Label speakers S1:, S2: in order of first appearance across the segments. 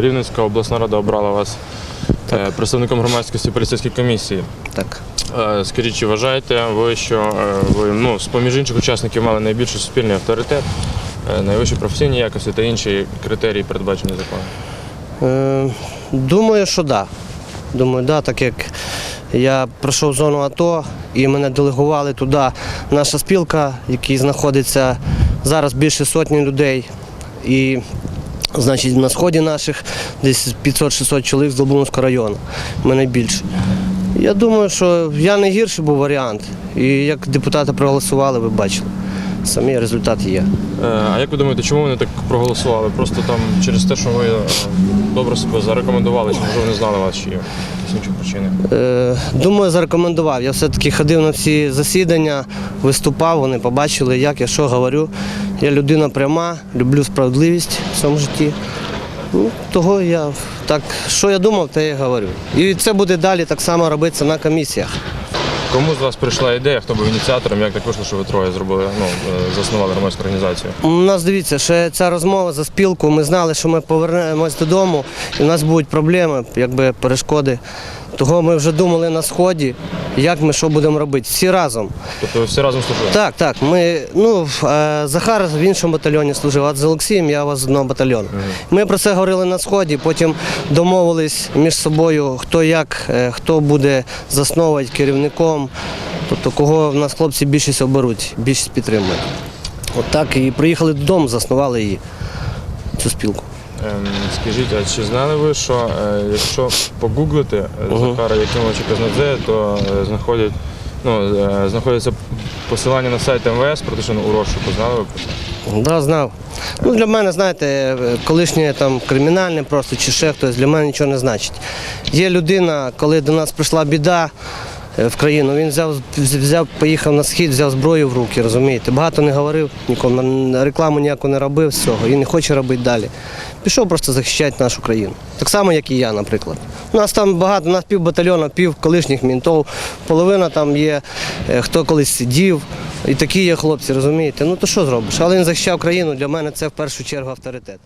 S1: Рівненська обласна рада обрала вас е, представником громадськості поліцейської комісії.
S2: Так.
S1: Е, Скажіть, чи вважаєте ви, що е, ви ну, з поміж інших учасників мали найбільший суспільний авторитет, найвищі професійні якості та інші критерії, передбачені законом?
S2: Думаю, що да. Думаю, да, так як я пройшов зону АТО і мене делегували туди наша спілка, який знаходиться зараз більше сотні людей. І значить на сході наших десь 500-600 чоловік з Долбунського району. Мене більше. Я думаю, що я не гірший був варіант. І як депутати проголосували, ви бачили. Самі результат є.
S1: Е, А як ви думаєте, чому вони так проголосували? Просто там через те, що ви е, добре себе зарекомендували, чи можливо не знали вас, чи є якісь інші причини?
S2: Е, Думаю, зарекомендував. Я все-таки ходив на всі засідання, виступав, вони побачили, як я що говорю. Я людина пряма, люблю справедливість в цьому житті. Ну, того я так, що я думав, те я говорю. І це буде далі так само робитися на комісіях.
S1: Кому з вас прийшла ідея, хто був ініціатором, як так вийшло, що ви троє зробили, ну, е, заснували громадську організацію?
S2: У нас дивіться, ще ця розмова за спілку. Ми знали, що ми повернемось додому, і в нас будуть проблеми, якби перешкоди. Того ми вже думали на сході, як ми що будемо робити. Всі разом.
S1: Тобто всі разом служили?
S2: Так, так. Ми, ну, е, Захар в іншому батальйоні служив, а з Олексієм я вас з одного батальйону. Ми про це говорили на сході, потім домовились між собою, хто як, е, хто буде засновувати керівником, тобто кого в нас хлопці більшість оберуть, більшість підтримують. От так і приїхали додому, заснували її, цю спілку.
S1: Ем, Скажіть, а чи знали ви, що е, якщо погуглити е, Захара Якимовича Казнадзе, то е, знаходять, ну, знаходяться посилання на сайт МВС про те, що він у розшуку. Знали ви про це?
S2: Да, знав. Ну, для мене, знаєте, колишнє там кримінальне просто чи ще хтось, для мене нічого не значить. Є людина, коли до нас прийшла біда в країну, він взяв, взяв, поїхав на схід, взяв зброю в руки, розумієте. Багато не говорив, нікому рекламу ніяку не робив з цього і не хоче робити далі. Пішов просто захищати нашу країну. Так само, як і я, наприклад. У нас там багато, у нас пів батальйону, пів колишніх мінтов, половина там є, е, хто колись сидів. І такі є хлопці, розумієте? Ну то що зробиш? Але він захищав країну, для мене це в першу чергу авторитет.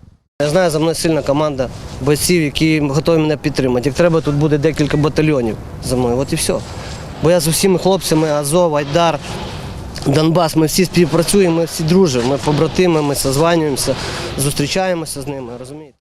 S2: Я знаю, за мною сильна команда бойців, які готові мене підтримати. Як треба, тут буде декілька батальйонів за мною. От і все. Бо я з усіма хлопцями, Азов, Айдар, Донбас, ми всі співпрацюємо, ми всі дружимо, ми побратими, ми созванюємося, зустрічаємося з ними, розумієте?